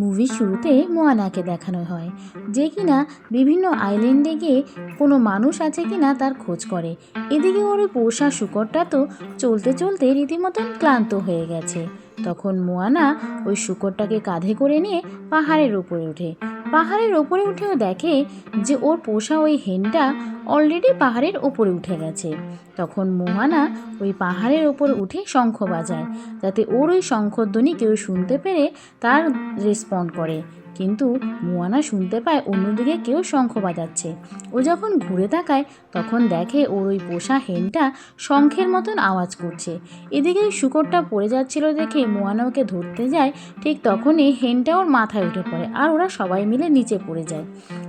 মুভির শুরুতে মোয়ানাকে দেখানো হয়, যে কিনা বিভিন্ন আইল্যান্ডে গিয়ে কোনো মানুষ আছে কিনা তার খোঁজ করে। এদিকে ওর পোষা শুকরটা তো চলতে চলতে রীতিমতন ক্লান্ত হয়ে গেছে। তখন মোয়ানা ওই শুকরটাকে কাঁধে করে নিয়ে পাহাড়ের ওপরে উঠে পাহাড়ের ওপরে উঠেও দেখে যে ওর পোষা ওই হেনটা অলরেডি পাহাড়ের ওপরে উঠে গেছে। তখন মোহানা ওই পাহাড়ের ওপর উঠে শঙ্খ বাজায়, যাতে ওর ওই শঙ্খধ্বনি কেউ শুনতে পেরে তার রেসপন্ড করে। কিন্তু মোয়ানা শুনতে পায় অন্যদিকে কেউ শঙ্খ বাজাচ্ছে। ও যখন ঘুরে তাকায়, তখন দেখে ওর ওই পোষা হেনটা শঙ্খের মতন আওয়াজ করছে। এদিকে শুকরটা পড়ে যাচ্ছিল দেখে মোয়ানা ওকে ধরতে যায়, ঠিক তখনই হেনটা ওর মাথায় উঠে পড়ে আর ওরা সবাই মিলে নিচে পড়ে যায়।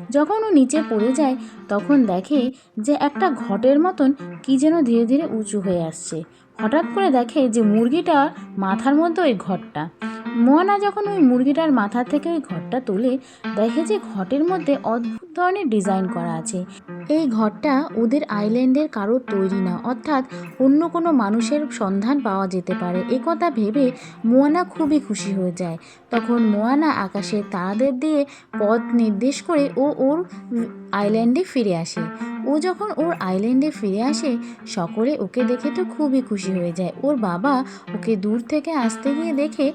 যখন ও নিচে পড়ে যায়, তখন দেখে যে একটা ঘটের মতন কি যেন ধীরে ধীরে উঁচু হয়ে আসছে। হঠাৎ করে দেখে যে মুরগিটার মাথার মধ্যে ওই ঘরটা। মোয়ানা যখন ওই মুরগিটার মাথা থেকে ওই ঘরটা তোলে, দেখে যে ঘটের মধ্যে অদ্ভুত ধরনের ডিজাইন করা আছে। এই ঘরটা ওদের আইল্যান্ডের কারোর তৈরি না, অর্থাৎ অন্য কোনো মানুষের সন্ধান পাওয়া যেতে পারে। এ কথা ভেবে মোয়ানা খুবই খুশি হয়ে যায়। তখন মোয়ানা আকাশের তারাদের দিয়ে পথ নির্দেশ করে ও ওর আইল্যান্ডে ফিরে আসে। ও যখন ওর আইল্যান্ডে ফিরে আসে, সকলে ওকে দেখে তো খুবই খুশি হয়ে যায়। ওর বাবা ওকে দূর থেকে আসতে গিয়ে দেখে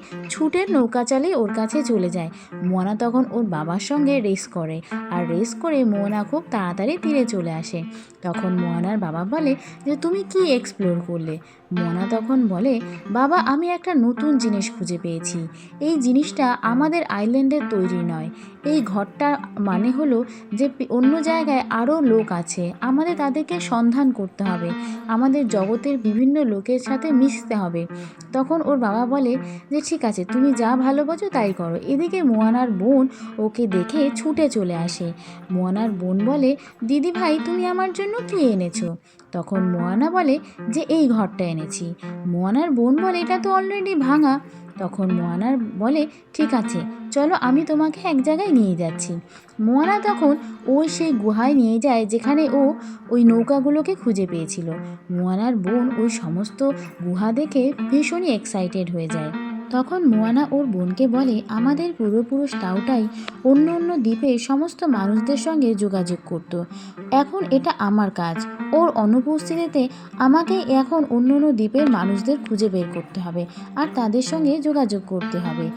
ছুটের নৌকা চালিয়ে ওর কাছে চলে যায়। মোয়ানা তখন ওর বাবার সঙ্গে রেস করে আর রেস করে মোয়ানা খুব তাড়াতাড়ি তীরে চলে আসে। তখন মোয়ানার বাবা বলে যে, তুমি কি এক্সপ্লোর করলে? মোয়ানা তখন বলে, বাবা, আমি একটা নতুন জিনিস খুঁজে পেয়েছি। এই জিনিসটা আমাদের আইল্যান্ডের তৈরি নয়। এই ঘরটা মানে হলো যে অন্য জায়গায় আরও লোক আছে। আমাদের তাদেরকে সন্ধান করতে হবে। আমাদের জগতের বিভিন্ন লোকের সাথে মিশতে হবে। তখন ওর বাবা বলে যে, ঠিক আছে, তুমি যা ভালোবাসো তাই করো। এদিকে মোয়ানার বোন ওকে দেখে ছুটে চলে আসে। মোয়ানার বোন বলে দিদি ভাই তুমি আমার জন্য কি এনেছো? তখন মোয়ানা বলে যে, এই ঘরটা এনেছি। মোয়ানার বোন বলে, এটা তো অলরেডি ভাঙা। তখন মোয়ানার বলে, ঠিক আছে, চলো আমি তোমাকে এক জায়গায় নিয়ে যাচ্ছি। মোয়ানা তখন ওই সেই গুহায় নিয়ে যায় যেখানে ও ওই নৌকাগুলোকে খুঁজে পেয়েছিল। মোয়ানার বোন ওই সমস্ত গুহা দেখে ভীষণই এক্সাইটেড হয়ে যায়। তখন মোয়ানা ওর বোনকে বলে, আমাদের পূর্বপুরুষ টাউটাই অন্য অন্য দ্বীপে সমস্ত মানুষদের সঙ্গে যোগাযোগ করত। এখন এটা আমার কাজ। ওর অনুপস্থিতিতে আমাকে এখন অন্য অন্য দ্বীপের মানুষদের খুঁজে বের করতে হবে আর তাদের সঙ্গে যোগাযোগ করতে হবে।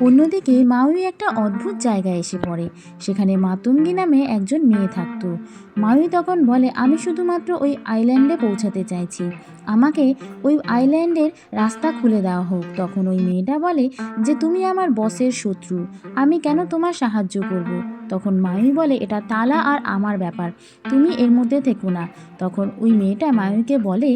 অন্যদিকে মাউই একটা অদ্ভুত জায়গায় এসে পড়ে। সেখানে মাতুঙ্গি নামে একজন মেয়ে থাকতো। মাউই তখন বলে, আমি শুধুমাত্র ওই আইল্যান্ডে পৌঁছাতে চাইছি। আমাকে ওই আইল্যান্ডের রাস্তা খুলে দেওয়া হোক। তখন ওই মেয়েটা বলে যে তুমি আমার বসের শত্রু আমি কেন তোমার সাহায্য করব। তখন মায়ু বলে, এটা তালা আর আমার ব্যাপার, তুমি এর মধ্যে থেকো না। তখন ওই মেয়েটা মায়ুকে বলে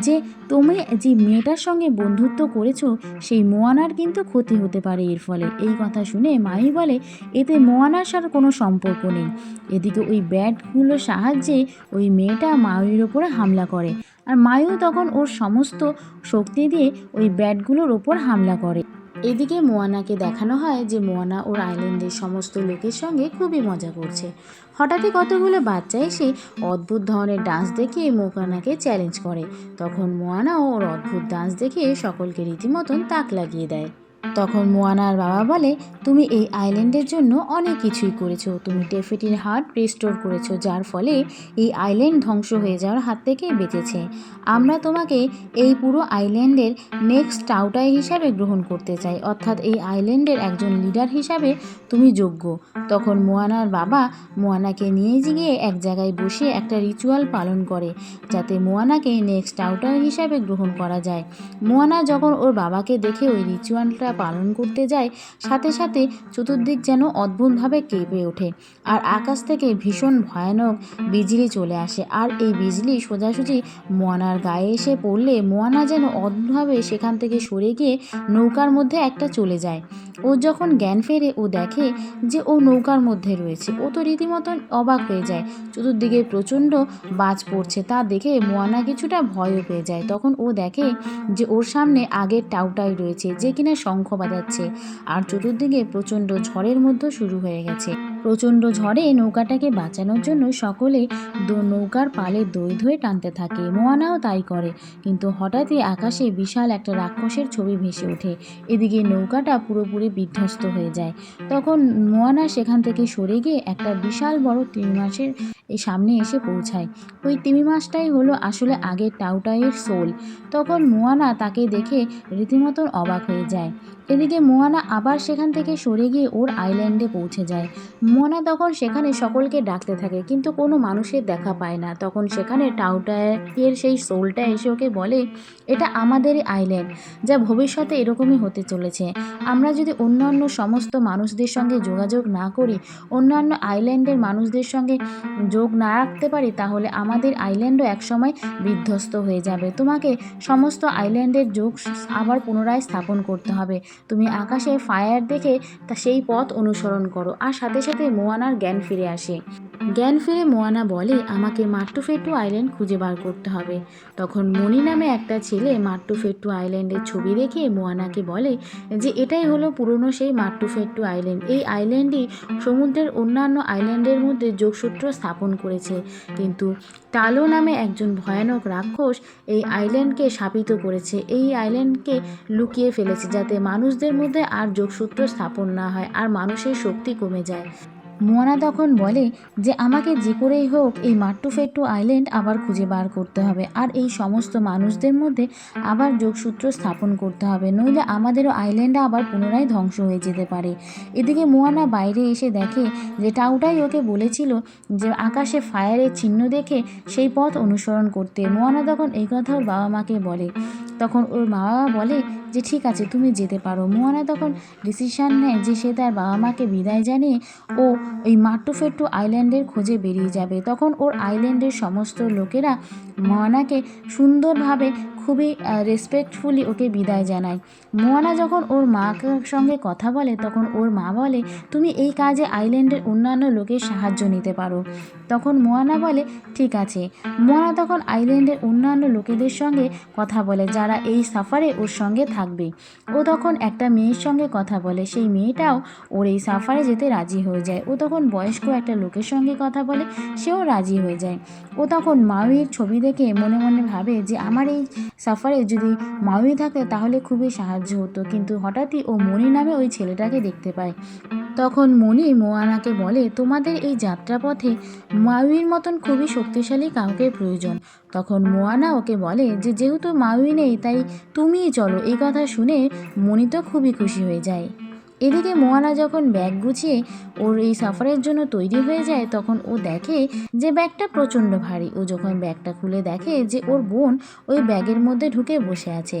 যে, তুমি যে মেয়েটার সঙ্গে বন্ধুত্ব করেছ, সেই মোয়ানার কিন্তু ক্ষতি হতে পারে এর ফলে। এই কথা শুনে মাই বলে, এতে মোয়ানার সাথে কোনো সম্পর্ক নেই। এদিকে ওই ব্যাটগুলোর সাহায্যে ওই মেয়েটা মায়ুর ওপরে হামলা করে। আর মায়ু তখন ওর সমস্ত শক্তি দিয়ে ওই ব্যাটগুলোর ওপর হামলা করে। এদিকে মোয়ানাকে দেখানো হয় যে মোয়ানা ওর আইল্যান্ডের সমস্ত লোকের সঙ্গে খুবই মজা করছে। হঠাৎই কতগুলো বাচ্চা এসে অদ্ভুত ধরনের ডান্স দেখে মোয়ানাকে চ্যালেঞ্জ করে। তখন মোয়ানাও ওর অদ্ভুত ডান্স দেখে সকলকে রীতিমতন তাক লাগিয়ে দেয়। তখন মোয়ানার বাবা বলে, তুমি এই আইল্যান্ডের জন্য অনেক কিছুই করেছ। তুমি টেফিটির হার্ট রিস্টোর করেছ, যার ফলে এই আইল্যান্ড ধ্বংস হয়ে যাওয়ার হাত থেকে বেঁচেছে। আমরা তোমাকে এই পুরো আইল্যান্ডের নেক্সট টাউটাই হিসাবে গ্রহণ করতে চাই। অর্থাৎ এই আইল্যান্ডের একজন লিডার হিসাবে তুমি যোগ্য। তখন মোয়ানার বাবা মোয়ানাকে নিয়ে গিয়ে এক জায়গায় বসে একটা রিচুয়াল পালন করে, যাতে মোয়ানাকে নেক্সট টাউটার হিসাবে গ্রহণ করা যায়। মোয়ানা যখন ওর বাবাকে দেখে ওই রিচুয়ালটা পালন করতে যায়, সাথে সাথে চতুর্দিক যেন অদ্ভুতভাবে কেঁপে ওঠে আর আকাশ থেকে ভীষণ ভয়ানক বিজলি চলে আসে আর এই বিজলি সোজাসুজি মোয়ানার গায়ে এসে পড়লে মোয়ানা যেন অদ্ভুতভাবে সেখান থেকে সরে গিয়ে নৌকার মধ্যে একটা চলে যায়। ও যখন জ্ঞান ফেরে, ও দেখে যে ও নৌকার মধ্যে রয়েছে। ও তো রীতিমতন অবাক হয়ে যায়। চতুর্দিকে প্রচণ্ড বাজ পড়ছে তা দেখে মোয়ানা কিছুটা ভয়ও পেয়ে যায়। তখন ও দেখে যে ওর সামনে আগের টাউটাই রয়েছে, যে কিনা শঙ্খ শঙ্খ বাজাচ্ছে আর চতুর্দিকে প্রচণ্ড ঝড়ের মধ্যে শুরু হয়ে গেছে। প্রচণ্ড ঝড়ে নৌকাটাকে বাঁচানোর জন্য সকলে দো- নৌকার পালে দই ধয়ে টানতে থাকে। মোয়ানাও তাই করে। কিন্তু হঠাৎই আকাশে বিশাল একটা রাক্ষসের ছবি ভেসে ওঠে। এদিকে নৌকাটা পুরোপুরি বিধ্বস্ত হয়ে যায়। তখন মোয়ানা সেখান থেকে সরে গিয়ে একটা বিশাল বড় তিমি এই সামনে এসে পৌঁছায়। ওই তিমি মাছটাই হলো আসলে আগের টাউটাইয়ের সোল। তখন মোয়ানা তাকে দেখে রীতিমতন অবাক হয়ে যায়। এদিকে মোয়ানা আবার সেখান থেকে সরে গিয়ে ওর আইল্যান্ডে পৌঁছে যায়। মোয়ানা তখন সেখানে সকলকে ডাকতে থাকে, কিন্তু কোনো মানুষের দেখা পায় না। তখন সেখানে টাউটায়ের সেই সোলটা এসে ওকে বলে, এটা আমাদেরই আইল্যান্ড, যা ভবিষ্যতে এরকমই হতে চলেছে। আমরা যদি অন্যান্য সমস্ত মানুষদের সঙ্গে যোগাযোগ না করি, অন্যান্য আইল্যান্ডের মানুষদের সঙ্গে যোগ না রাখতে পারি, তাহলে আমাদের আইল্যান্ডও একসময় বিধ্বস্ত হয়ে যাবে। তোমাকে সমস্ত আইল্যান্ডের যোগ আবার পুনরায় স্থাপন করতে হবে। তুমি আকাশে ফায়ার দেখে তা সেই পথ অনুসরণ করো। আর সাথে সাথে মোয়ানার জ্ঞান ফিরে আসে। জ্ঞান ফিরে মোয়ানা বলে, আমাকে মাট্টু মাট্টুফেট্টু আইল্যান্ড খুঁজে বার করতে হবে। তখন মণি নামে একটা ছেলে মাট্টু মাট্টুফেট্টু আইল্যান্ডের ছবি দেখে মোয়ানাকে বলে যে, এটাই হলো পুরনো সেই মাট্টু মাট্টুফেট্টু আইল্যান্ড এই আইল্যান্ডই সমুদ্রের অন্যান্য আইল্যান্ডের মধ্যে যোগসূত্র স্থাপন করেছে। কিন্তু টালো নামে একজন ভয়ানক রাক্ষস এই আইল্যান্ডকে শাপিত করেছে। এই আইল্যান্ডকে লুকিয়ে ফেলেছে যাতে মানুষদের মধ্যে আর যোগসূত্র স্থাপন না হয় আর মানুষের শক্তি কমে যায়। মোয়ানা তখন বলে যে, আমাকে যে করেই হোক, এই মাট্টু ফেট্টু আইল্যান্ড আবার খুঁজে বার করতে হবে আর এই সমস্ত মানুষদের মধ্যে আবার যোগসূত্র স্থাপন করতে হবে। নইলে আমাদেরও আইল্যান্ডটা আবার পুনরায় ধ্বংস হয়ে যেতে পারে। এদিকে মোয়ানা বাইরে এসে দেখে যে, টাউটাই ওকে বলেছিল যে, আকাশে ফায়ারের চিহ্ন দেখে সেই পথ অনুসরণ করতে। মোয়ানা তখন এই কথা ওর বাবা মাকে বলে। তখন ওর মা বাবা বলে যে ঠিক আছে, তুমি যেতে পারো। মোয়ানা তখন ডিসিশান নেয় যে সে তার বাবা মাকে বিদায় জানিয়ে ও ওই মাট্টুফেট্টু আইল্যান্ডের খোঁজে বেরিয়ে যাবে। তখন ওর আইল্যান্ডের সমস্ত লোকেরা মোয়ানাকে সুন্দরভাবে খুবই রেসপেক্টফুলি ওকে বিদায় জানায় মোয়ানা যখন ওর মার সঙ্গে কথা বলে, তখন ওর মা বলে, তুমি এই কাজে আইল্যান্ডের অন্যান্য লোকের সাহায্য নিতে পারো। তখন মোয়ানা বলে, ঠিক আছে। মোয়ানা তখন আইল্যান্ডের অন্যান্য লোকেদের সঙ্গে কথা বলে, যারা এই সাফারে ওর সঙ্গে থাকবে। ও তখন একটা মেয়ের সঙ্গে কথা বলে, সেই মেয়েটাও ওর এই সাফারে যেতে রাজি হয়ে যায়। ও তখন বয়স্ক একটা লোকের সঙ্গে কথা বলে, সেও রাজি হয়ে যায়। ও তখন মাউইয়ের ছবি দেখে মনে মনে ভাবে যে, আমার এই সাফারে যদি মাউই থাকে তাহলে খুবই সাহায্য হতো। কিন্তু হঠাৎই ও মনি নামে ওই ছেলেটাকে দেখতে পায়। তখন মনি মোয়ানাকে বলে, তোমাদের এই যাত্রাপথে মাউইর মতন খুবই শক্তিশালী কাউকে প্রয়োজন। তখন মোয়ানা ওকে বলে যে, যেহেতু মাউই নেই, তাই তুমিই চলো। এই কথা শুনে মনি তো খুবই খুশি হয়ে যায়। এদিকে মোয়ানা যখন ব্যাগ গুছিয়ে ওর এই সাফারের জন্য তৈরি হয়ে যায়, তখন ও দেখে যে ব্যাগটা প্রচণ্ড ভারী। ও যখন ব্যাগটা খুলে দেখে যে ওর বোন ওই ব্যাগের মধ্যে ঢুকে বসে আছে,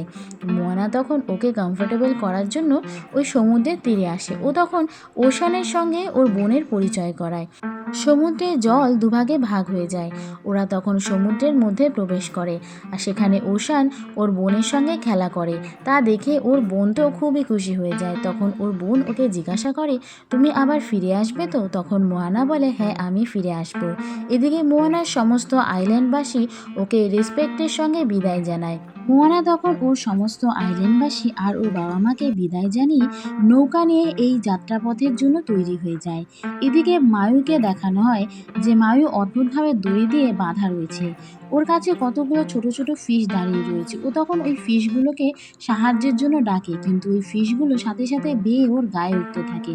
মোয়ানা তখন ওকে কমফোর্টেবল করার জন্য ওই সমুদ্রের তীরে আসে। ও তখন ওশানের সঙ্গে ওর বোনের পরিচয় করায়। সমুদ্রের জল দুভাগে ভাগ হয়ে যায়। ওরা তখন সমুদ্রের মধ্যে প্রবেশ করে আর সেখানে ওশান ওর বোনের সঙ্গে খেলা করে। তা দেখে ওর বোন তো খুবই খুশি হয়ে যায়। তখন ওর বোন ওকে জিজ্ঞাসা করে, তুমি আবার ফিরে আসবে তো? তখন মোয়ানা বলে হ্যাঁ আমি ফিরে আসব। এদিকে মোয়ানার সমস্ত আইল্যান্ডবাসী ওকে রেসপেক্টের সঙ্গে বিদায় জানায়। মোয়ানা তখন ওর সমস্ত আইল্যান্ডবাসী আর ওর বাবা মাকে বিদায় জানিয়ে নৌকা নিয়ে এই যাত্রাপথের জন্য তৈরি হয়ে যায়। এদিকে মায়ুকে দেখানো হয় যে মায়ু অদ্ভুতভাবে দড়ি দিয়ে বাঁধা রয়েছে। ওর কাছে কতগুলো ছোট ছোট ফিশ দাঁড়িয়ে রয়েছে। ও তখন ওই ফিশগুলোকে সাহায্যের জন্য ডাকে, কিন্তু ওই ফিশগুলো সাথে সাথে বেয়ে ওর গায়ে উঠতে থাকে।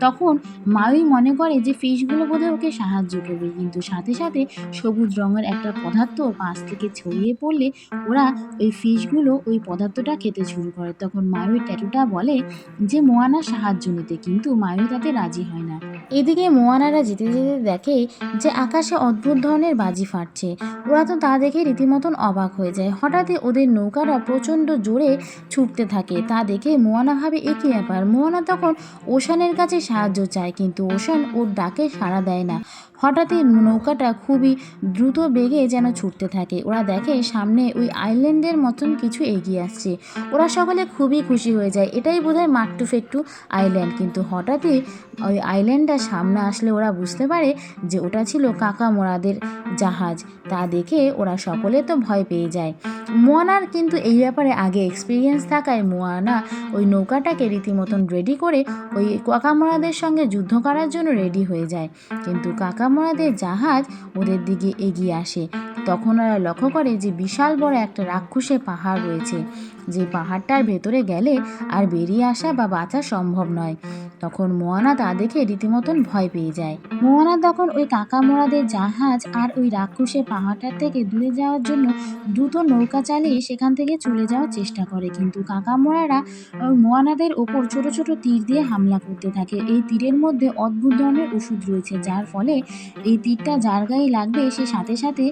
তখন মায়ুই মনে করে যে ফিশগুলো বোধহয় ওকে সাহায্য করবে, কিন্তু সাথে সাথে সবুজ রঙের একটা পদার্থ পাশ থেকে ছড়িয়ে পড়লে ওরা ওই ফিশগুলো ওই পদার্থটা খেতে শুরু করে। তখন মায়ুর ট্যাটুটা বলে যে, মোয়ানা সাহায্য নিতে। কিন্তু মায়ু তাতে রাজি হয় না। এদিকে মোয়ানারা যেতে যেতে দেখে যে, আকাশে অদ্ভুত ধরনের বাজি ফাটছে। ওরা তো তা দেখে রীতিমতন অবাক হয়ে যায়। হঠাৎই ওদের নৌকারা প্রচণ্ড জোরে ছুটতে থাকে। তা দেখে মোয়ানা ভাবে একই ব্যাপার? মোয়ানা তখন ওশানের কাছে সাহায্য চায়, কিন্তু ওশান ওর ডাকে সাড়া দেয় না। হঠাৎই নৌকাটা খুবই দ্রুত বেগে যেন ছুটতে থাকে। ওরা দেখে সামনে ওই আইল্যান্ডের মতন কিছু এগিয়ে আসছে। ওরা সকলে খুবই খুশি হয়ে যায়। এটাই বোধ বোধহয় মাট্টু ফেট্টু আইল্যান্ড কিন্তু হঠাৎই ওই আইল্যান্ডটা সামনে আসলে ওরা বুঝতে পারে যে ওটা ছিল কাকা মোড়াদের জাহাজ। তা দেখে ওরা সকলে তো ভয় পেয়ে যায়। মোয়ানার কিন্তু এই ব্যাপারে আগে এক্সপিরিয়েন্স থাকায় মোয়ানা ওই নৌকাটাকে রীতিমতন রেডি করে ওই কাকামোড়াদের সঙ্গে যুদ্ধ করার জন্য রেডি হয়ে যায়। কিন্তু কাকামোড়াদের জাহাজ ওদের দিকে এগিয়ে আসে। তখন ওরা লক্ষ্য করে যে বিশাল বড় একটা রাক্ষসে পাহাড় রয়েছে। যে পাহাড়টার ভেতরে গেলে আর বেরিয়ে আসা বা বাঁচা সম্ভব নয়। তখন মোয়ানা তা দেখে রীতিমতন ভয় পেয়ে যায়। মোয়ানা তখন ওই কাকামোড়াদের জাহাজ আর ওই রাক্ষসে পাহাড়টার থেকে দূরে যাওয়ার জন্য দ্রুত নৌকা চালিয়ে সেখান থেকে চলে যাওয়ার চেষ্টা করে। কিন্তু কাকামোড়ারা মোয়ানাদের ওপর ছোট ছোট তীর দিয়ে হামলা করতে থাকে। এই তীরের মধ্যে অদ্ভুত ধরনের ওষুধ রয়েছে, যার ফলে এই তীরটা যার গায়ে লাগবে সে সাথে সাথে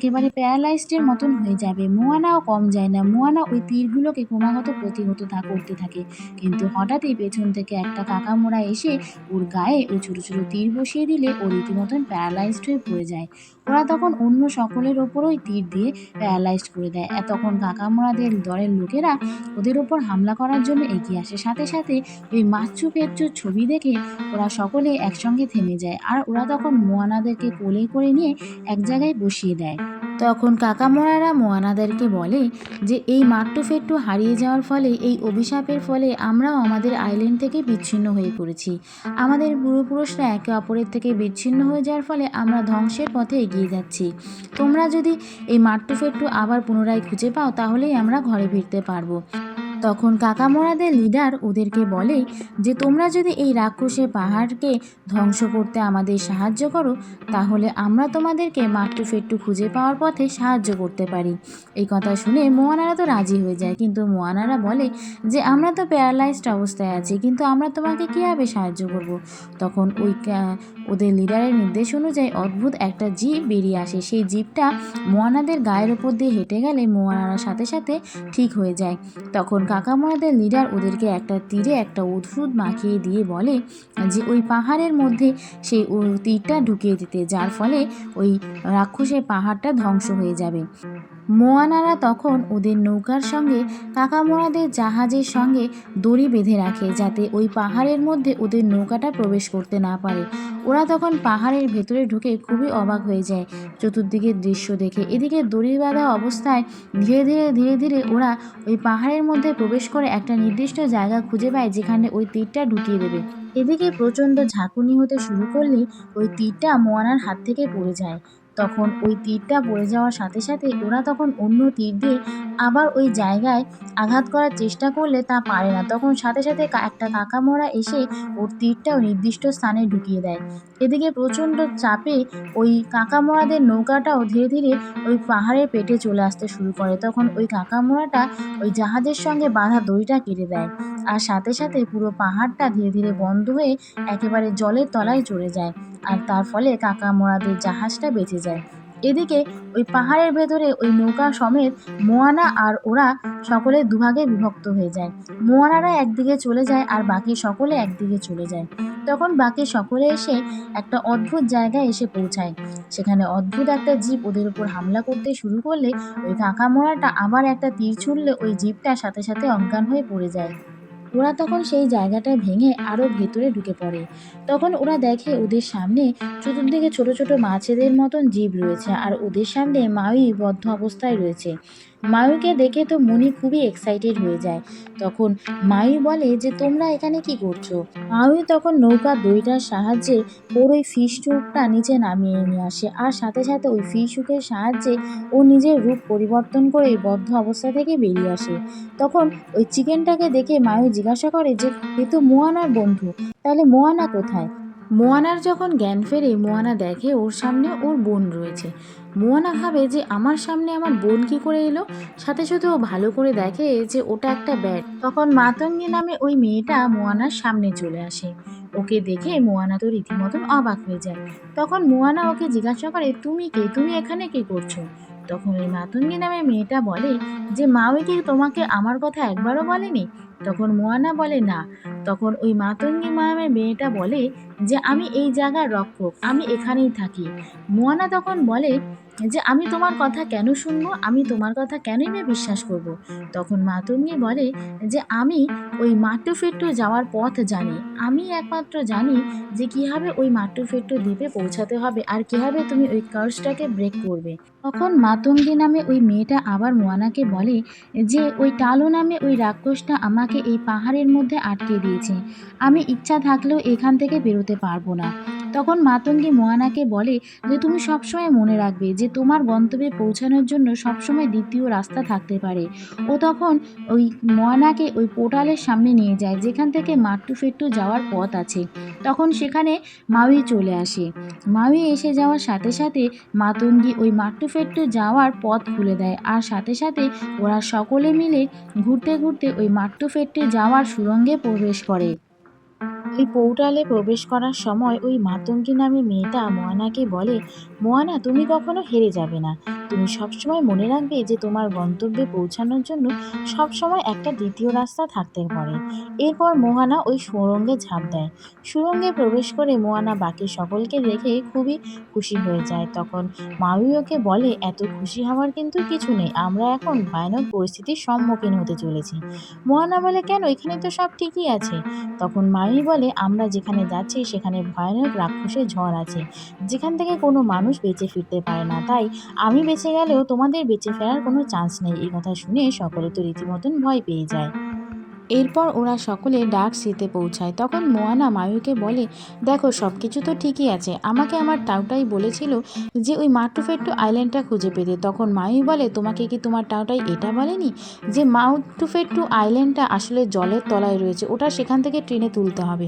একেবারে প্যারালাইজডের মতন হয়ে যাবে। মোয়ানাও কম যায় না। মোয়ানা ওই তীরগুলোকে ক্রমাগত প্রতিহত থা করতে থাকে। কিন্তু হঠাৎই পেছন থেকে একটা কাকামোড়া এসে ওর গায়ে ওই ছোটো ছোটো তীর বসিয়ে দিলে ও রীতিমতন প্যারালাইজড হয়ে পড়ে যায়। ওরা তখন অন্য সকলের ওপরই তীর দিয়ে প্যারালাইজড করে দেয়। আর তখন কাকামোড়াদের দলের লোকেরা ওদের ওপর হামলা করার জন্য এগিয়ে আসে। সাথে সাথে ওই মাচ্চু পেচ্চুর ছবি দেখে ওরা সকলে একসঙ্গে থেমে যায়। আর ওরা তখন মোয়ানাদেরকে কোলে করে নিয়ে এক জায়গায় বসিয়ে দেয়। তখন কাকামোড়ারা মোয়ানাদেরকে বলে যে, এই মাট্টু ফেট্টু হারিয়ে যাওয়ার ফলে, এই অভিশাপের ফলে আমরাও আমাদের আইল্যান্ড থেকে বিচ্ছিন্ন হয়ে পড়েছি। আমাদের পূর্বপুরুষরা একে অপরের থেকে বিচ্ছিন্ন হয়ে যাওয়ার ফলে আমরা ধ্বংসের পথে এগিয়ে যাচ্ছি। তোমরা যদি এই মাট্টু ফেট্টু আবার পুনরায় খুঁজে পাও, তাহলেই আমরা ঘরে ফিরতে পারব। তখন কাকামোড়াদের লিডার ওদেরকে বলে যে, তোমরা যদি এই রাক্ষসের পাহাড়কে ধ্বংস করতে আমাদের সাহায্য করো, তাহলে আমরা তোমাদেরকে মাট্টু ফেট্টু খুঁজে পাওয়ার পথে সাহায্য করতে পারি। এই কথা শুনে মোয়ানারা তো রাজি হয়ে যায়। কিন্তু মোয়ানারা বলে যে, আমরা তো প্যারালাইজড অবস্থায় আছি, কিন্তু আমরা তোমাকে কীভাবে সাহায্য করব? তখন ওই ওদের লিডারের নির্দেশ অনুযায়ী অদ্ভুত একটা জিপ বেরিয়ে আসে। সেই জিপটা মোয়ানাদের গায়ের ওপর দিয়ে হেঁটে গেলে মোয়ানারা সাথে সাথে ঠিক হয়ে যায়। তখন কাকামোড়াদের লিডার ওদেরকে একটা তীরে একটা ওষুধ মাখিয়ে দিয়ে বলে যে ওই পাহাড়ের মধ্যে সেই তীরটা ঢুকিয়ে দিতে, যার ফলে ওই রাক্ষসের পাহাড়টা ধ্বংস হয়ে যাবে। মোয়ানারা তখন ওদের নৌকার সঙ্গে কাকামোড়াদের জাহাজের সঙ্গে দড়ি বেঁধে রাখে যাতে ওই পাহাড়ের মধ্যে ওদের নৌকাটা প্রবেশ করতে না পারে। ওরা তখন পাহাড়ের ভেতরে ঢুকে খুবই অবাক হয়ে যায় চতুর্দিকের দৃশ্য দেখে। এদিকে দড়ি বাঁধা অবস্থায় ধীরে ধীরে ধীরে ধীরে ওরা ওই পাহাড়ের মধ্যে প্রবেশ করে একটা নির্দিষ্ট জায়গা খুঁজে পায় যেখানে ওই তীরটা ঢুকিয়ে দেবে। এদিকে প্রচণ্ড ঝাঁকুনি হতে শুরু করলে ওই তীরটা মোয়ানার হাত থেকে পড়ে যায়। তখন ওই তীরটা পড়ে যাওয়ার সাথে সাথে ওরা তখন অন্য তীর দিয়ে আবার ওই জায়গায় আঘাত করার চেষ্টা করলে তা পারে না। তখন সাথে সাথে একটা কাকামোড়া এসে ওর তীরটাও নির্দিষ্ট স্থানে ঢুকিয়ে দেয়। এদিকে প্রচণ্ড চাপে ওই কাকামোড়াদের নৌকাটাও ধীরে ধীরে ওই পাহাড়ের পেটে চলে আসতে শুরু করে। তখন ওই কাকামোড়াটা ওই জাহাজের সঙ্গে বাঁধা দড়িটা কেটে দেয় আর সাথে সাথে পুরো পাহাড়টা ধীরে ধীরে বন্ধ হয়ে একেবারে জলের তলায় চলে যায়। আর তার ফলে কাকামোড়াদের জাহাজটা বেঁচে যায়। এদিকে ওই পাহাড়ের ভেতরে ওই নৌকা সমেত মোয়ানা আর ওরা সকলে দুভাগে বিভক্ত হয়ে যায়। মোয়ানারা একদিকে চলে যায় আর বাকি সকলে একদিকে চলে যায়। তখন বাকি সকলে এসে একটা অদ্ভুত জায়গায় এসে পৌঁছায়। সেখানে অদ্ভুত একটা জীব ওদের উপর হামলা করতে শুরু করলে ওই কাকা মোড়াটা আবার একটা তীর ছুড়লে ওই জিপটা সাথে সাথে অজ্ঞান হয়ে পড়ে যায়। ওরা তখন সেই জায়গাটা ভেঙে আরও ভেতরে ঢুকে পড়ে। তখন ওরা দেখে ওদের সামনে চতুর্দিকে ছোট ছোট মাছেদের মতন জীব রয়েছে আর ওদের সামনে মাউই বদ্ধ অবস্থায় রয়েছে। মায়ুকে দেখে তো মনি খুবই এক্সাইটেড হয়ে যায়। তখন মায়ু বলে যে, তোমরা এখানে কি করছ? মায়ু তখন নৌকা দইটার সাহায্যে ওর ওই ফিশ হুকটা নিচে নামিয়ে নিয়ে আসে। আর সাথে সাথে ওই ফিশ হুকের সাহায্যে ও নিজের রূপ পরিবর্তন করে বদ্ধ অবস্থা থেকে বেরিয়ে আসে। তখন ওই চিকেনটাকে দেখে মায়ু জিজ্ঞাসা করে যে, এ তো মোয়ানার বন্ধু, তাহলে মোয়ানা কোথায়? মোয়ানার যখন জ্ঞান ফেরে, মোয়ানা দেখে ওর সামনে ওর বোন রয়েছে। মোয়ানা ভাবে যে আমার সামনে আমার বোন কি করে এলো, সাথে সাথে ও ভালো করে দেখে যে ওটা একটা ব্যাট। তখন মাতঙ্গি নামে ওই মেয়েটা মোয়ানার সামনে চলে আসে। ওকে দেখে মোয়ানা তো রীতিমতন অবাক হয়ে যায়। তখন মোয়ানা ওকে জিজ্ঞাসা করে, তুমি কে? তুমি এখানে কি করছ? তখন ওই মাতঙ্গি নামে মেয়েটা বলে, যে মা মাওই কি তোমাকে আমার কথা একবারও বলেনি? তখন মোয়ানা বলে, না। তখন ওই মাতঙ্গী মায়ামের মেয়েটা বলে যে আমি এই জায়গার রক্ষক, আমি এখানেই থাকি। মোয়ানা তখন বলে যে, আমি তোমার কথা কেন শুনব? আমি তোমার কথা কেনই বা বিশ্বাস করব। তখন মাতঙ্গী বলে যে, আমি ওই মাট্টু ফেট্টু যাওয়ার পথ জানি। আমি একমাত্র জানি যে, কীভাবে ওই মাট্টু ফেট্টু দ্বীপে পৌঁছাতে হবে আর কীভাবে তুমি ওই কার্সটাকে ব্রেক করবে? তখন মাতঙ্গী নামে ওই মেয়েটা আবার মোয়ানাকে বলে যে, ওই টালো নামে ওই রাক্ষসটা আমাকে এই পাহাড়ের মধ্যে আটকে দিয়েছে। আমি ইচ্ছা থাকলেও এখান থেকে বেরোতে পারব না। তখন মাতঙ্গী মোয়ানাকে বলে যে, তুমি সবসময় মনে রাখবে যে, তোমার গন্তব্যে পৌঁছানোর জন্য সবসময় দ্বিতীয় রাস্তা থাকতে পারে। ও তখন ওই মোয়ানাকে ওই পোর্টালের সামনে নিয়ে যায়, যেখান থেকে মাট্টু ফেট্টু যাওয়ার পথ আছে। তখন সেখানে মাউই চলে আসে। মাউই এসে যাওয়ার সাথে সাথে মাতঙ্গী ওই মাট্টু ফেট্টু যাওয়ার পথ খুলে দেয়। আর সাথে সাথে ওরা সকলে মিলে ঘুরতে ঘুরতে ওই মাট্টু ফেট্টে যাওয়ার সুরঙ্গে প্রবেশ করে। ওই পোর্টালে প্রবেশ করার সময় ওই মাতঙ্গী নামে মেয়েটা মোয়ানাকে বলে, মোয়ানা, তুমি কখনো হেরে যাবে না। তুমি সবসময় মনে রাখবে যে তোমার গন্তব্যে পৌঁছানোর জন্য সবসময় একটা দ্বিতীয় রাস্তা থাকতে পারে। এরপর মোহানা ওই সুরঙ্গে ঝাঁপ দেয়। সুরঙ্গে প্রবেশ করে মোয়ানা বাকি সকলকে দেখে খুবই খুশি হয়ে যায়। তখন মাউই ওকে বলে, এত খুশি হওয়ার কিন্তু কিছু নেই। আমরা এখন ভয়ানক পরিস্থিতির সম্মুখীন হতে চলেছি। মোহানা বলে, কেন? এখানে তো সব ঠিকই আছে। তখন মাউই বলে আমরা যেখানে যাচ্ছি, সেখানে ভয়ানক রাক্ষসের ঝড় আছে। যেখান থেকে কোনো মানুষ বেঁচে ফিরতে পারে না। তাই আমি বেঁচে গেলেও তোমাদের বেঁচে ফেরার কোনো চান্স নেই। এই কথা শুনে সকলে তো রীতিমতন ভয় পেয়ে যায়। এরপর ওরা সকলে ডার্ক সিতে পৌঁছায়। তখন মোয়ানা মায়ুকে বলে, দেখো সব কিছু তো ঠিকই আছে। আমাকে আমার টাউটাই বলেছিল যে ওই মাট্টুফেট্টু আইল্যান্ডটা খুঁজে পেতে। তখন মায়ু বলে, তোমাকে কি তোমার টাউটাই এটা বলেনি? যে মাউটুফেট্টু আইল্যান্ডটা আসলে জলের তলায় রয়েছে, ওটা সেখান থেকে ট্রেনে তুলতে হবে।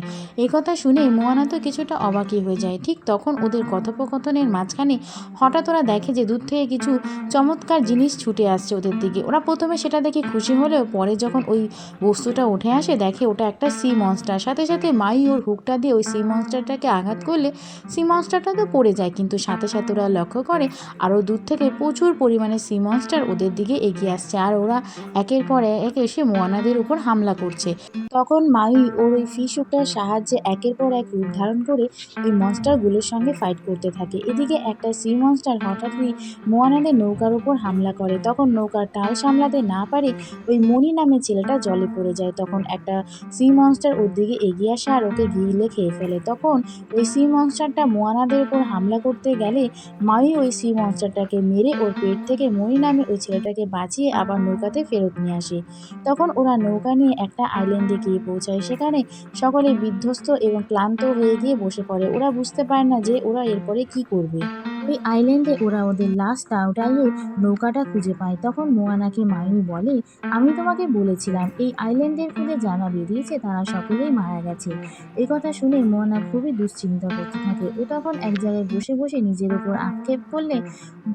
কথা শুনে মোয়ানা তো কিছুটা অবাকই হয়ে যায়। ঠিক তখন ওদের কথোপকথনের মাঝখানে হঠাৎ ওরা দেখে যে দূর থেকে কিছু চমৎকার জিনিস ছুটে আসছে ওদের দিকে। ওরা প্রথমে সেটা দেখে খুশি হলেও পরে যখন ওই বস্তুটা উঠে আসে দেখে ওটা একটা সি মনস্টার সাথে সাথে মাই ওর হুকটা দিয়ে ওই সি মনস্টারটাকে আঘাত করলে সি মনস্টারটা তো পড়ে যায়, কিন্তু সাথে সাথে ওরা লক্ষ্য করে আরও দূর থেকে প্রচুর পরিমাণে সি মনস্টার ওদের দিকে এগিয়ে আসছে আর ওরা একের পর এক এসে মোয়ানাদের উপর হামলা করছে। তখন মাই ওর ওই ফিশ হুকটার সাহায্যে একের পর এক রূপ ধারণ করে এই মনস্টারগুলোর সঙ্গে ফাইট করতে থাকে। এদিকে একটা সি মনস্টার হঠাৎই মোয়ানাদের নৌকার উপর হামলা করে। তখন নৌকার টাল সামলাতে না পারে ওই মণি নামে ছেলেটা জলে পড়ে যায়। তখন একটা সি মনস্টার ওর দিকে এগিয়ে আসে আর ওকে গিলে খেয়ে ফেলে। তখন ওই সি মনস্টারটা মোয়ানাদের উপর হামলা করতে গেলে মাই ওই সি মনস্টারটাকে মেরে ওর পেট থেকে মণি নামে ওই ছেলেটাকে বাঁচিয়ে আবার নৌকাতে ফেরত নিয়ে আসে। তখন ওরা নৌকা নিয়ে একটা আইল্যান্ডে গিয়ে পৌঁছায়। সেখানে সকলে বিধ্বস্ত এবং ক্লান্ত হয়ে গিয়ে বসে পড়ে। ওরা বুঝতে পারে না যে ওরা এরপরে কি করবে। ওই আইল্যান্ডে ওরা ওদের লাস্ট টাউটাইয়ে নৌকাটা খুঁজে পায়। তখন মোয়ানাকে মায়ু বলে, আমি তোমাকে বলেছিলাম, এই আইল্যান্ডের জানা যারা বেরিয়েছে তারা সকলেই মারা গেছে। এই কথা শুনে মোয়ানা খুবই দুশ্চিন্তা করতে থাকে। ও তখন এক জায়গায় বসে বসে নিজের উপর আক্ষেপ করলে,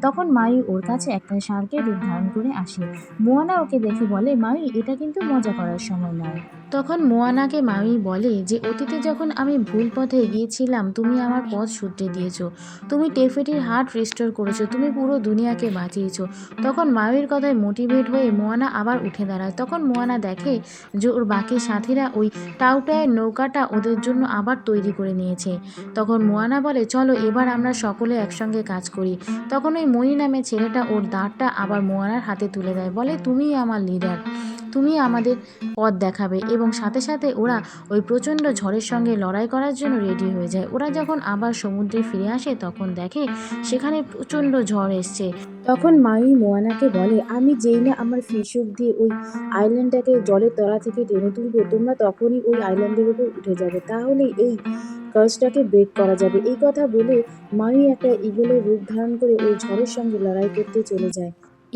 তখন মায়ু ওর কাছে একটা সার্কের রূপ ধারণ করে আসে। মোয়ানা ওকে দেখে বলে, মায়ু, এটা কিন্তু মজা করার সময় নয়। তখন মোয়ানাকে মামি বলে যে, অতীতে যখন আমি ভুল পথে এগিয়েছিলাম, তুমি আমার পথ শুধরে দিয়েছ। তুমি টেফেটির হার্ট রিস্টোর করেছ। তুমি পুরো দুনিয়াকে বাঁচিয়েছো। তখন মামির কথায় মোটিভেট হয়ে মোয়ানা আবার উঠে দাঁড়ায়। তখন মোয়ানা দেখে যে, ওর বাকি সাথীরা ওই টাউটায়ের নৌকাটা ওদের জন্য আবার তৈরি করে নিয়েছে। তখন মোয়ানা বলে, চলো, এবার আমরা সকলে একসঙ্গে কাজ করি। তখন ওই মণি নামে ছেলেটা ওর দাঁড়টা আবার মোয়ানার হাতে তুলে দেয়। বলে, তুমিই আমার লিডার তুমি আমাদের পথ দেখাবে। এবং সাথে সাথে ওরা ওই প্রচণ্ড ঝড়ের সঙ্গে লড়াই করার জন্য রেডি হয়ে যায়। ওরা যখন আবার সমুদ্রে ফিরে আসে, তখন দেখে সেখানে প্রচণ্ড ঝড় এসছে। তখন মাই মোয়ানাকে বলে, আমি যেই না আমার ফিশুক দিয়ে ওই আইল্যান্ডটাকে জলের তলা থেকে টেনে তুলবো, তোমরা তখনই ওই আইল্যান্ডের উপর উঠে যাবে। তাহলে এই কার্সটাকে ব্রেক করা যাবে। এই কথা বলে মাই একটা ইগলের রূপ ধারণ করে ওই ঝড়ের সঙ্গে লড়াই করতে চলে যায়।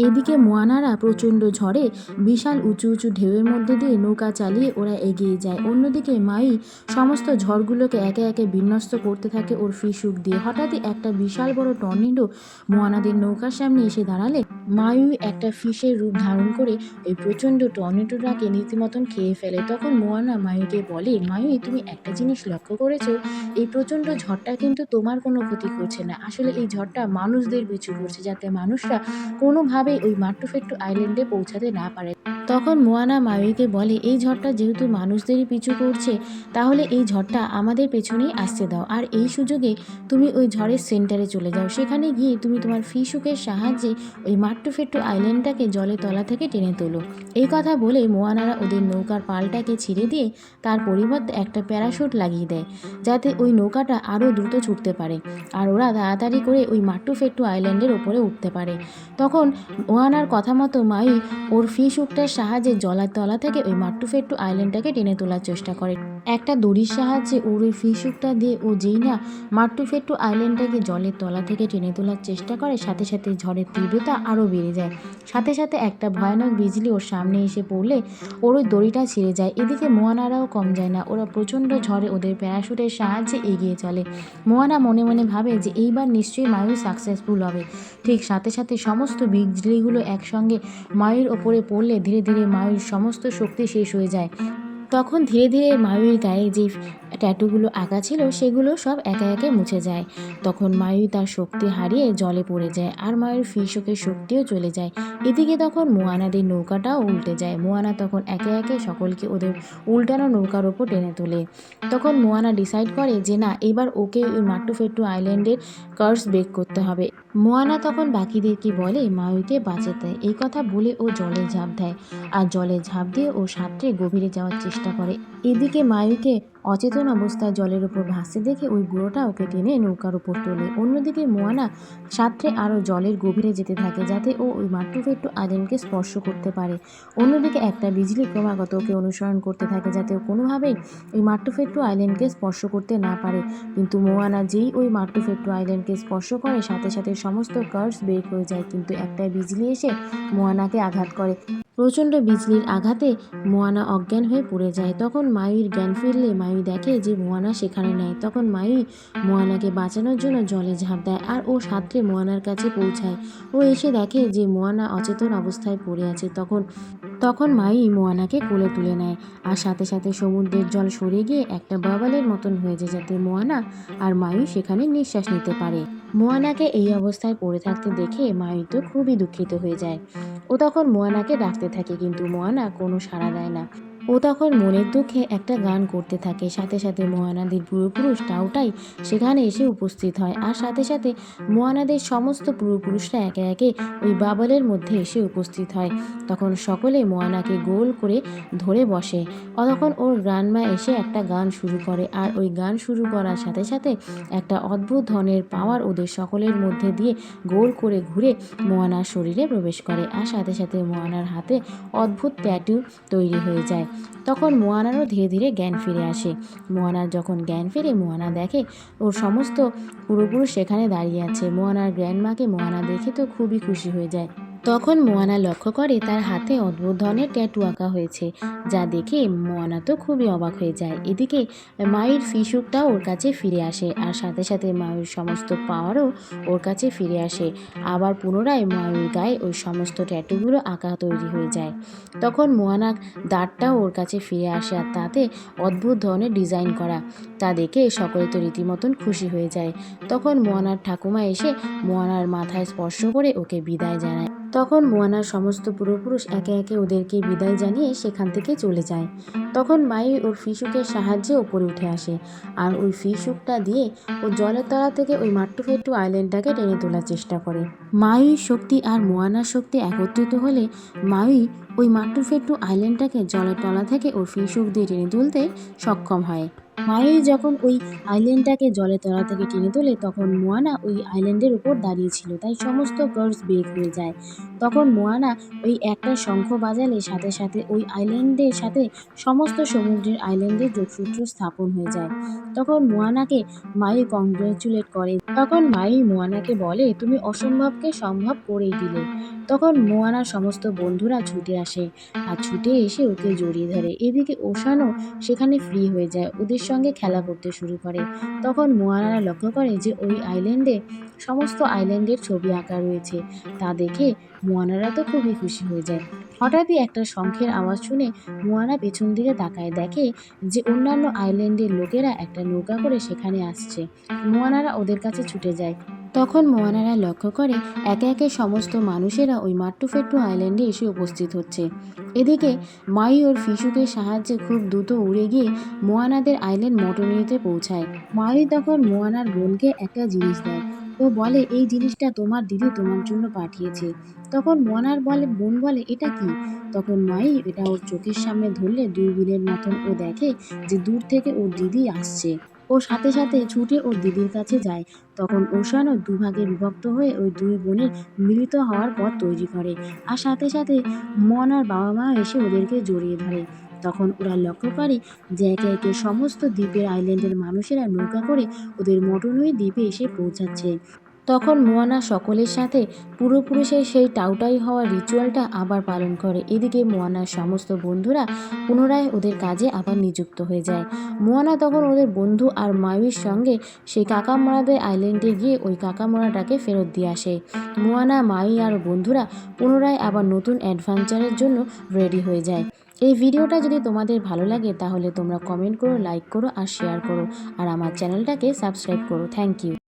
এদিকে মোয়ানারা প্রচণ্ড ঝড়ে বিশাল উঁচু উঁচু ঢেউয়ের মধ্যে দিয়ে নৌকা চালিয়ে ওরা এগিয়ে যায়। অন্যদিকে মাই সমস্ত ঝড়গুলোকে একে একে বিন্যস্ত করতে থাকে ওর ফিসুক দিয়ে। হঠাৎই একটা বিশাল বড় টর্নেডো মোয়ানাদের নৌকার সামনে এসে দাঁড়ালে। মায়ু একটা ফিশের রূপ ধারণ করে ওই প্রচণ্ড টর্নেডোটাকে রীতিমতন খেয়ে ফেলে। তখন মোয়ানা মায়ুকে বলে মায়ু তুমি একটা জিনিস লক্ষ্য করেছ? এই প্রচণ্ড ঝড়টা কিন্তু তোমার কোনো ক্ষতি করছে না। আসলে এই ঝড়টা মানুষদের পিছু করছে, যাতে মানুষরা কোনোভাবেই ওই মাট্টুফেট্টু আইল্যান্ডে পৌঁছাতে না পারে। তখন মোয়ানা মায়ুকে বলে, এই ঝড়টা যেহেতু মানুষদেরই পিছু করছে, তাহলে এই ঝড়টা আমাদের পেছনেই আসতে দাও। আর এই সুযোগে তুমি ওই ঝড়ের সেন্টারে চলে যাও। সেখানে গিয়ে তুমি তোমার ফিশুকের সাহায্যে ওই মাট্টুফেট্টু আইল্যান্ডটাকে জলের তলা থেকে টেনে তোলো। এই কথা বলে মোয়ানারা ওদের নৌকার পালটাকে ছিঁড়ে দিয়ে তার পরিবর্তে একটা প্যারাশুট লাগিয়ে দেয়, যাতে ওই নৌকাটা আরও দ্রুত ছুটতে পারে। আর ওরা তাড়াতাড়ি করে ওই মাট্টুফেট্টু আইল্যান্ডের ওপরে উঠতে পারে। তখন মোয়ানার কথা মতো মাই ওর ফিশুকটার সাহায্যে জলার তলা থেকে ওই মাট্টুফেট্টু আইল্যান্ডটাকে টেনে তোলার চেষ্টা করে। একটা দড়ির সাহায্যে ওর ওই ফিশুকটা দিয়ে ও যেই না মাট্টুফেট্টু আইল্যান্ডটাকে জলের তলা থেকে টেনে তোলার চেষ্টা করে, সাথে সাথে ঝড়ের তীব্রতা আরও বেড়ে যায়। সাথে সাথে একটা ভয়ানক বিজলি ওর সামনে এসে পড়লে ওর ওই দড়িটা ছিঁড়ে যায়। এদিকে মোয়ানারাও কম যায় না, ওরা প্রচণ্ড ঝড়ে ওদের প্যারাশুটের সাহায্যে এগিয়ে চলে। মোয়ানা মনে মনে ভাবে যে এইবার নিশ্চয়ই মায়ু সাকসেসফুল হবে। ঠিক সাথে সাথে সমস্ত বিজলিগুলো একসঙ্গে মায়ের ওপরে পড়লে ধীরে ধীরে মায়ুর সমস্ত শক্তি শেষ হয়ে যায়। তখন ধীরে ধীরে মায়ুর গায়ে যে ট্যাটুগুলো আঁকা ছিল সেগুলো সব একে একে মুছে যায়। তখন মায়ু তার শক্তি হারিয়ে জলে পড়ে যায় আর মায়ুর ফিশোকের শক্তিও চলে যায়। এদিকে তখন মোয়ানাদের নৌকাটাও উল্টে যায়। মোয়ানা তখন একে একে সকলকে ওদের উল্টানো নৌকার ওপর টেনে তোলে। তখন মোয়ানা ডিসাইড করে যে না এবার ওকে ওই মাট্টুফেট্টু আইল্যান্ডের কার্স ব্রেক করতে হবে। মোয়ানা তখন বাকিদেরকে বলে মায়ুকে বাঁচাতে। এই কথা বলে ও জলে ঝাঁপ দেয়। আর জলে ঝাঁপ দিয়ে ও সাঁতরে গভীরে যাওয়ার চেষ্টা করে। এদিকে মায়ুকে অচেতন অবস্থায় জলের উপর ভাসতে দেখে ওই বুড়োটা ওকে টেনে নৌকার উপর তোলে। অন্যদিকে মোয়ানা সাঁতরে আরও জলের গভীরে যেতে থাকে যাতে ও ওই মাট্টুফেট্টু আইল্যান্ডকে স্পর্শ করতে পারে। অন্যদিকে একটা বিজলি ক্রমাগত ওকে অনুসরণ করতে থাকে যাতে ও কোনোভাবেই ওই মাট্টুফেট্টু আইল্যান্ডকে স্পর্শ করতে না পারে। কিন্তু মোয়ানা যেই ওই মাট্টুফেট্টু আইল্যান্ডকে স্পর্শ করে, সাথে সাথে সমস্ত কার্স বের হয়ে যায়। কিন্তু একটা বিজলি এসে মোয়ানাকে আঘাত করে। প্রচণ্ড বিজলির আঘাতে মোয়ানা অজ্ঞান হয়ে পড়ে যায়। তখন মায়ুর জ্ঞান ফিরলে মায়ু দেখে যে মোয়ানা সেখানে নেয় তখন মায়ু মোয়ানাকে বাঁচানোর জন্য জলে ঝাঁপ দেয় আর ও সাঁতরে মোয়ানার কাছে পৌঁছায়। ও এসে দেখে যে মোয়ানা অচেতন অবস্থায় পড়ে আছে। তখন তখন মাই মোয়ানাকে কোলে তুলে নেয় আর সাথে সাথে সমুদ্রের জল সরে গিয়ে একটা বাবালের মতন হয়ে যায়। যাতে মোয়ানা আর মায়ু সেখানে নিঃশ্বাস নিতে পারে। মোয়ানাকে এই অবস্থায় পড়ে থাকতে দেখে মায়ুতো খুবই দুঃখিত হয়ে যায়। ও তখন মোয়ানাকে ডাকতে থাকে, কিন্তু মোয়ানা কোনো সাড়া দেয় না। ও তখন মনের দুঃখে একটা গান করতে থাকে। সাথে সাথে মোয়ানাদের পূর্বপুরুষ টাউটাই সেখানে এসে উপস্থিত হয়। আর সাথে সাথে মোয়ানাদের সমস্ত পূর্বপুরুষরা একে একে ওই বাবলের মধ্যে এসে উপস্থিত হয়। তখন সকলে মোয়ানাকে গোল করে ধরে বসে। তখন ওর গ্রান্ডমা এসে একটা গান শুরু করে। আর ওই গান শুরু করার সাথে সাথে একটা অদ্ভুত ধরনের পাওয়ার ওদের সকলের মধ্যে দিয়ে গোল করে ঘুরে মোয়ানার শরীরে প্রবেশ করে। আর সাথে সাথে মোয়ানার হাতে অদ্ভুত ট্যাটু তৈরি হয়ে যায়। তখন মোয়ানারও ধীরে ধীরে জ্ঞান ফিরে আসে। মোয়ানার যখন জ্ঞান ফিরে মোয়ানা দেখে, ওর সমস্ত পুরোপুরো সেখানে দাঁড়িয়ে আছে। মোয়ানার গ্র্যান্ডমাকে মোয়ানা দেখে তো খুবই খুশি হয়ে যায়। তখন মোয়ানা লক্ষ্য করে তার হাতে অদ্ভুত ধরনের ট্যাটু আঁকা হয়েছে, যা দেখে মোয়ানা তো খুবই অবাক হয়ে যায়। এদিকে মায়ের ফিসুকটাও ওর কাছে ফিরে আসে আর সাথে সাথে মায়ের সমস্ত পাওয়ারও ওর কাছে ফিরে আসে। আবার পুনরায় মায়ের গায়ে ওই সমস্ত ট্যাটুগুলো আঁকা তৈরি হয়ে যায়। তখন মোয়ানা দাঁতটাও ওর কাছে ফিরে আসে আর তাতে অদ্ভুত ধরনের ডিজাইন করা, তা দেখে সকলে তো রীতিমতন খুশি হয়ে যায়। তখন মোয়ানার ঠাকুমা এসে মোয়ানার মাথায় স্পর্শ করে ওকে বিদায় জানায়। তখন মোয়ানার সমস্ত পূর্বপুরুষ একে একে ওদেরকে বিদায় জানিয়ে সেখান থেকে চলে যায়। তখন মাই ওর ফিসুকের সাহায্যে ওপরে উঠে আসে আর ওই ফিশুকটা দিয়ে ও জলের তলা থেকে ওই মাট্টুফেট্টু আইল্যান্ডটাকে টেনে তোলার চেষ্টা করে। মায়ুর শক্তি আর মোয়ানার শক্তি একত্রিত হলে মায়ুই ওই মাট্টুফেট্টু আইল্যান্ডটাকে জলের তলা থেকে ওর ফিসুক দিয়ে টেনে তুলতে সক্ষম হয়। মায়ুই যখন ওই আইল্যান্ডটাকে জলের তলা থেকে টেনে তোলে, তখন মোয়ানা ওই আইল্যান্ডের উপর দাঁড়িয়েছিল তাই সমস্ত গার্ডস বের হয়ে যায়। তখন মোয়ানা ওই একটা শঙ্খ বাজালে সাথে সাথে ওই আইল্যান্ডের সাথে সমস্ত সমুদ্রের আইল্যান্ডের যোগসূত্র স্থাপন হয়ে যায়। তখন মোয়ানাকে মায়ু কংগ্রেচুলেট করে। তখন মায়ু মোয়ানাকে বলে, তুমি অসম্ভবকে সম্ভব করেই দিলে। তখন মোয়ানার সমস্ত বন্ধুরা ছুটে আসে। আর ছুটে এসে ওকে জড়িয়ে ধরে। এদিকে ওশানও সেখানে ফ্রি হয়ে যায়। ওদের সঙ্গে খেলা করতে শুরু করে। তখন মোয়ানারা লক্ষ্য করে যে ওই আইল্যান্ডে সমস্ত আইল্যান্ডের ছবি আঁকা রয়েছে। তা দেখে মোয়ানারা তো খুবই খুশি হয়ে যায়। হঠাৎই একটা শঙ্খের আওয়াজ শুনে মোয়ানা পেছন দিকে তাকায়, দেখে যে অন্যান্য আইল্যান্ডের লোকেরা একটা নৌকা করে সেখানে আসছে। মোয়ানারা ওদের কাছে ছুটে যায়। তখন মোয়ানারা লক্ষ্য করে একে একে সমস্ত মানুষেরা ওই মাট্টুফেট্টু আইল্যান্ডে এসে উপস্থিত হচ্ছে। এদিকে মাই ওর ফিসুকের সাহায্যে খুব দ্রুত উড়ে গিয়ে মোয়ানাদের আইল্যান্ড মটনিতে পৌঁছায়। মাই তখন মোয়ানার বোনকে একটা জিনিস দেয়। ও বলে, এই জিনিসটা তোমার দিদি তোমার জন্য পাঠিয়েছে। তখন মোয়ানার বলে, বোন বলে, এটা কি? তখন মাই এটা ওর চোখের সামনে ধরলে দূরবীনের মতন ও দেখে যে দূর থেকে ওর দিদি আসছে। ও সাথে সাথে ছুটে ওর দিদির কাছে যায়। তখন ওশানও দুভাগে বিভক্ত হয়ে ওই দুই বোনের মিলিত হওয়ার পথ তৈরি করে। আর সাথে সাথে মন আর বাবা মা এসে ওদেরকে জড়িয়ে ধরে। তখন ওরা লক্ষ্য করে যে একে একে সমস্ত দ্বীপের আইল্যান্ডের মানুষেরা নৌকা করে ওদের মটনই দ্বীপে এসে পৌঁছাচ্ছে। তখন মোয়ানা সকলের সাথে পূর্বপুরুষের সেই টাউটাই হওয়ার রিচুয়ালটা আবার পালন করে। এদিকে মোয়ানার সমস্ত বন্ধুরা পুনরায় ওদের কাজে আবার নিযুক্ত হয়ে যায়। মোয়ানা তখন ওদের বন্ধু আর মায়ুর সঙ্গে সেই কাকামোড়াদের আইল্যান্ডে গিয়ে ওই কাকামোড়াটাকে ফেরত দিয়ে আসে। মোয়ানা মাই আর বন্ধুরা পুনরায় আবার নতুন অ্যাডভেঞ্চারের জন্য রেডি হয়ে যায়। এই ভিডিওটা যদি তোমাদের ভালো লাগে, তাহলে তোমরা কমেন্ট করো লাইক করো আর শেয়ার করো। আর আমার চ্যানেলটাকে সাবস্ক্রাইব করো। Thank you